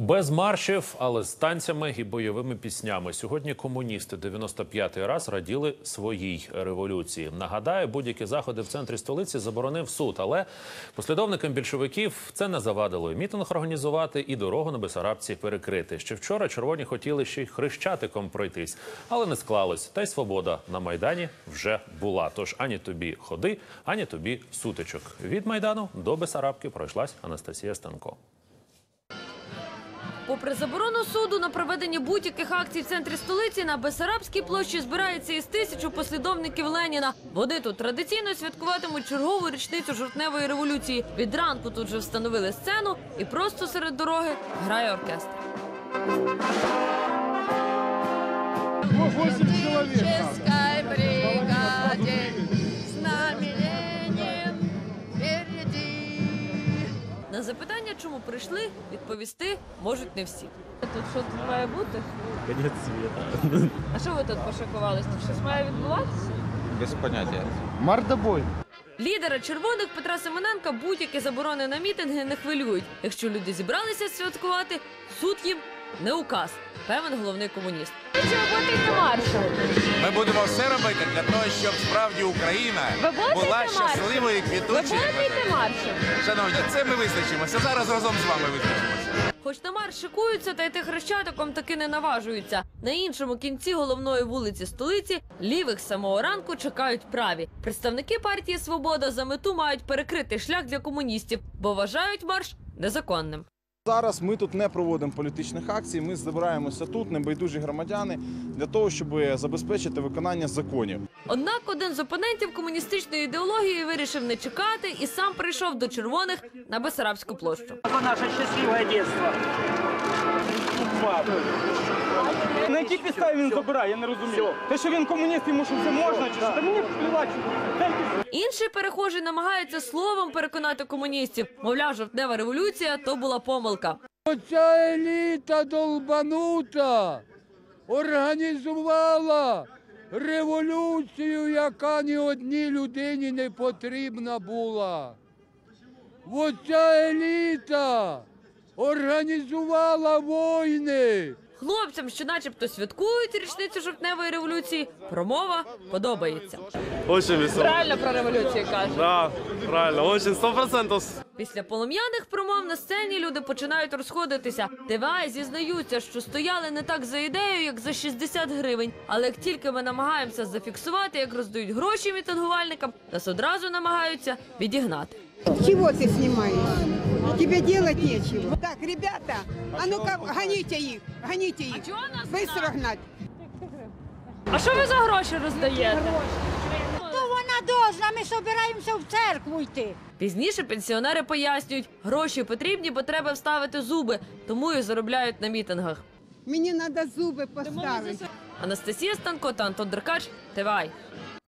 Без маршів, але з танцями і бойовими піснями. Сьогодні комуністи 95-й раз раділи своїй революції. Нагадаю, будь-які заходи в центрі столиці заборонив суд, але послідовникам більшовиків це не завадило і мітинг організувати і дорогу на Бесарабці перекрити. Ще вчора червоні хотіли ще й хрещатиком пройтись, але не склалось. Та й свобода на майдані вже була. Тож ані тобі ходи, ані тобі сутичок. Від майдану до Бесарабки пройшлась Анастасія Станко. Попри заборону суду на проведення будь-яких акцій в центрі столиці, на Бесарабській площі збирається із тисячу послідовників Леніна. Вони тут традиційно святкуватимуть чергову річницю жовтневої революції. Від ранку тут вже встановили сцену і просто серед дороги грає оркестр. Ческой На запитання, чому прийшли, відповісти можуть не всі. Тут що тут має бути? Конець світу. А що ви тут пошикувались? Тут щось має відбуватися? Без поняття. Мардобой. Лідера червоних Петра Семененка будь-які заборони на мітинги не хвилюють. Якщо люди зібралися святкувати, суд їм не указ. Певен головний комуніст. Ми будемо все робити для того, щоб справді Україна була щасливою і квітучою. Шановні, це ми визначимося. Зараз разом з вами визначимося. Хоч на марш шикуються, та йти хрещатиком таки не наважуються. На іншому кінці головної вулиці столиці лівих з самого ранку чекають праві. Представники партії Свобода за мету мають перекрити шлях для комуністів, бо вважають марш незаконним. Зараз ми тут не проводимо політичних акцій. Ми збираємося тут, небайдужі громадяни, для того, щоб забезпечити виконання законів. Однак один з опонентів комуністичної ідеології вирішив не чекати і сам прийшов до червоних на Бесарабську площу. Це наше щасливе дитинство. На якій підставі він забирає, я не розумію. Те, що він комуніст, йому що все можна, чи що? Та мені плювати. Дайте Інший перехожий намагається словом переконати комуністів. Мовляв, жовтнева революція то була помилка. Оця еліта долбанута організувала революцію, яка ні одній людині не потрібна була. Оця еліта організувала війни. Хлопцям, що начебто святкують річницю жовтневої революції, промова подобається. Очень весело. Правильно про революцію каже. Да, правильно, очень, сто процентов. Після полум'яних промов на сцені люди починають розходитися. ТВА зізнаються, що стояли не так за ідею, як за 60 гривень. Але як тільки ми намагаємося зафіксувати, як роздають гроші мітингувальникам, нас одразу намагаються відігнати. Чего ты снимаешь? Тебе делать нечего. Так, ребята, а ну-ка, гоните их, гоните их. Быстро гнать. А що ви за гроші роздаєте? То вона должна, ми собираємося в церкву йти. Пізніше пенсіонери пояснюють, гроші потрібні, бо треба вставити зуби, тому і заробляють на мітингах. Мне надо зубы поставить. Анастасія Станко та Антон Деркач, ТВА.